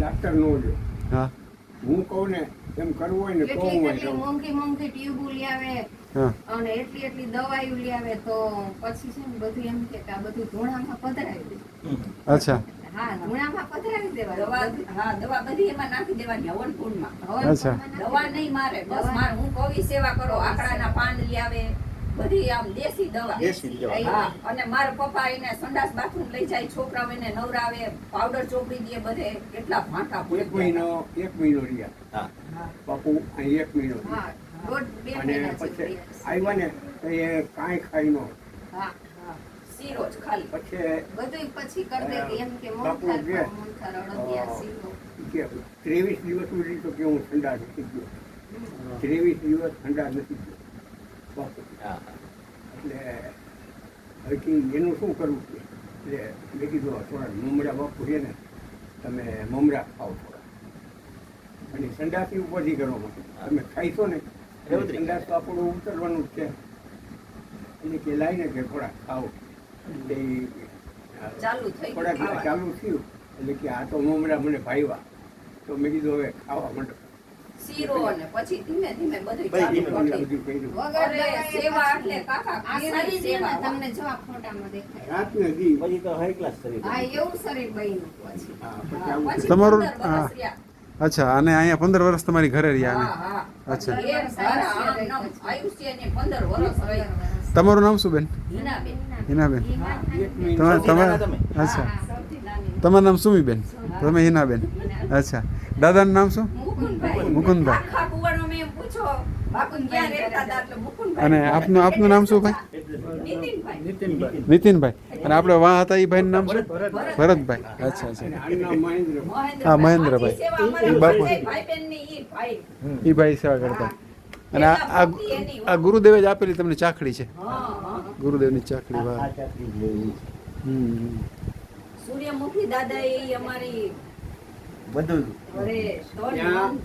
Doctor નો જો. હા. હું કહું ને એમ કરવું હોય ને તો કેટલી હું મોંઘી મોંઘી ટ્યુબ લઈ આવે અને એટલી એટલી દવાઈઓ લઈ આવે તો પછી છે ને બધું એમ કે આ બધું ધૂણામાં પધરાવી દે. અચ્છા. હા ધૂણામાં પધરાવી દવા હા દવા બધી એમાં નાખી દેવાની હવનકુંડમાં હવન અચ્છા. કુંડમાં નાખી દવા નહીં મારે બસ દવા મારે હું કવિ સેવા કરો? આકડાના પાન લઈ આવે. બધી આમ દેશી દવા. દેશી દવા. અને મારા પપ્પા એને સંડાસ બાથરૂમ લઈ જાય છોકરાઓ એને નવરાવે પાવડર ચોપડી દે બધે કેટલા ભાંટા એક મહિનો એક મહિનો રહ્યા. બાપુ એક મહિનો અને પછી આવ્યા ને તો એ કાંઈ ખાઈ નો. શીરો જ ખાલી. પછી બધું પછી કરી દે એમ કે શીરો. ત્રેવીસ દિવસ સુધી તો કે હું ઠંડા નથી ગયો ત્રેવીસ દિવસ ઠંડા નથી ગયો એટલે હવે એનું શું કરવું છે? એટલે મેં કીધું થોડા મમરા બાપુ છે ને તમે મમરા ખાઓ થોડા. અને સંડાસી ઉપરથી કરો. તમે ખાઈશો ને સંડાસ તો આપણું ઉતરવાનું જ છે. એટલે કે લાઈને કે થોડા ખાઓ. એટલે થોડાક ચાલુ થયું. એટલે કે આ તો મમરા મને ભાવ્યા તો મેં કીધું હવે ખાવા માંડો પછી ધીમે ધીમે બધું કર્યું. વગર સેવા એટલે કાકા આ કેવી શરીર છે ને સેવા, તમને જો આ ફોટામાં દેખાય. રાત નથી પછી તો હાઈ ક્લાસ શરીર હા એવું શરીર બન્યું પછી. તમારું- હા. અચ્છા અને અહીંયા પંદર વર્ષ તમારી ઘરે રહ્યા હા, અમે હા. અચ્છા. પછી એક ઘર આમ નામ આયુષ્યની 15 વર્ષ રહી. તમારું નામ શું બેન? હિનાબેન. તમારે? અચ્છા. તમારું નામ સુમીબેન તમે હિનાબેન. અચ્છા. દાદાનું નામ શું? મુકુંદભાઈ. અને આપનું આપનું નામ શું ભાઈ? નીતિનભાઈ. અને આપણે વાહ હતા એ ભાઈનું નામ શું? ભરતભાઈ. અચ્છા અચ્છા. આનું નામ મહેન્દ્ર. હા, મહેન્દ્રભાઈ. બાપુ. એ ભાઈ. સેવા કરતા. અને આ આ- ગુરુદેવે જ આપેલી તમને ચાખડી છે. હા, હા. ગુરુદેવની ચાખડી વાહ. હમ સૂર્યમુખી દાદા એ અમારી બધું ધન